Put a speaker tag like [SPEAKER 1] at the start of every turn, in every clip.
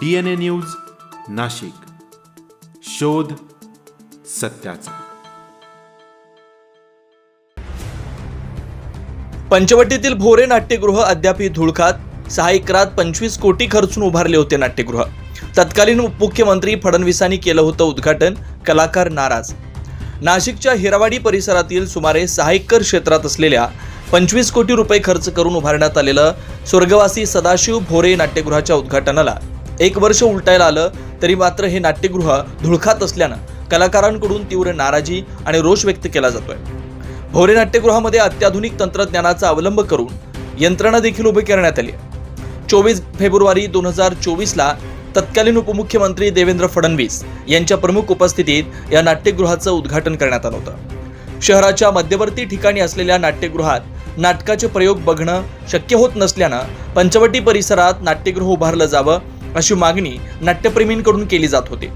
[SPEAKER 1] D N A news Nashik. शोध सत्याचा.
[SPEAKER 2] पंचवटीतील भोरे नाट्यगृह अद्यापही धुळखात. सहा एकरात पंचवीस कोटी खर्चून उभारले होते नाट्यगृह. तत्कालीन उपमुख्यमंत्री फडणवीसांनी केलं होतं उद्घाटन. कलाकार नाराज. नाशिकच्या हिरावाडी परिसरातील सुमारे सहा एकर क्षेत्रात असलेल्या पंचवीस कोटी रुपये खर्च करून उभारण्यात आलेलं स्वर्गवासी सदाशिव भोरे नाट्यगृहाच्या उद्घाटनाला एक वर्ष उलटायला आलं तरी मात्र हे नाट्यगृह धुळखात असल्यानं कलाकारांकडून तीव्र नाराजी आणि रोष व्यक्त केला जातोय. भोरे नाट्यगृहामध्ये अत्याधुनिक तंत्रज्ञानाचा अवलंब करून यंत्रणा देखील उभी करण्यात आली चोवीस फेब्रुवारी दोन हजार चोवीसला तत्कालीन उपमुख्यमंत्री देवेंद्र फडणवीस यांच्या प्रमुख उपस्थितीत या नाट्यगृहाचं उद्घाटन करण्यात आलं होतं. शहराच्या मध्यवर्ती ठिकाणी असलेल्या नाट्यगृहात नाटकाचे प्रयोग बघणं शक्य होत नसल्यानं पंचवटी परिसरात नाट्यगृह उभारलं जावं अशी मागणी नाट्यप्रेमींकडून केली जात होती.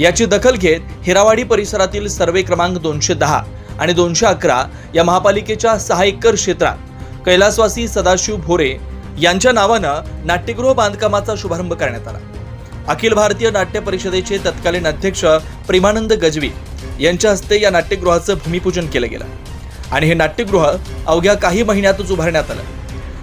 [SPEAKER 2] याची दखल घेत हिरावाडी परिसरातील सर्वे क्रमांक दोनशे दहा आणि दोनशे अकरा या महापालिकेच्या सहा एकर क्षेत्रात कैलासवासी सदाशिव भोरे यांच्या नावानं नाट्यगृह बांधकामाचा शुभारंभ करण्यात आला. अखिल भारतीय नाट्य परिषदेचे तत्कालीन अध्यक्ष प्रेमानंद गजवी यांच्या हस्ते या नाट्यगृहाचं भूमिपूजन केलं गेलं. आणि हे नाट्यगृह अवघ्या काही महिन्यातच उभारण्यात आलं.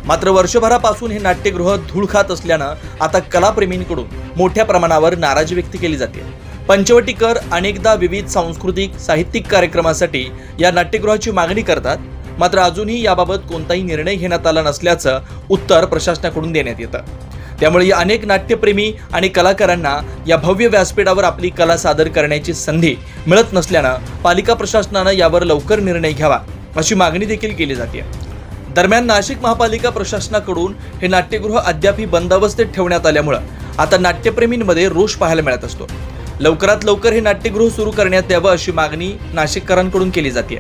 [SPEAKER 2] मात्र वर्षभरापासून हे नाट्यगृह धूळ खात असल्यानं आता कलाप्रेमींकडून मोठ्या प्रमाणावर नाराजी व्यक्त केली जाते. पंचवटीकर अनेकदा विविध सांस्कृतिक साहित्यिक कार्यक्रमासाठी या नाट्यगृहाची मागणी करतात. मात्र अजूनही याबाबत कोणताही निर्णय घेण्यात आला नसल्याचं उत्तर प्रशासनाकडून देण्यात येतं. त्यामुळे या अनेक नाट्यप्रेमी आणि कलाकारांना या भव्य व्यासपीठावर आपली कला सादर करण्याची संधी मिळत नसल्यानं पालिका प्रशासनानं यावर लवकर निर्णय घ्यावा अशी मागणी देखील केली जाते. दरम्यान नाशिक महापालिका प्रशासनाकडून हे नाट्यगृह अद्यापही बंदावस्थेत ठेवण्यात आल्यामुळं आता नाट्यप्रेमींमध्ये रोष पाहायला मिळत असतो. लवकरात लवकर हे नाट्यगृह सुरू करण्यात यावं अशी मागणी नाशिककरांकडून केली जाते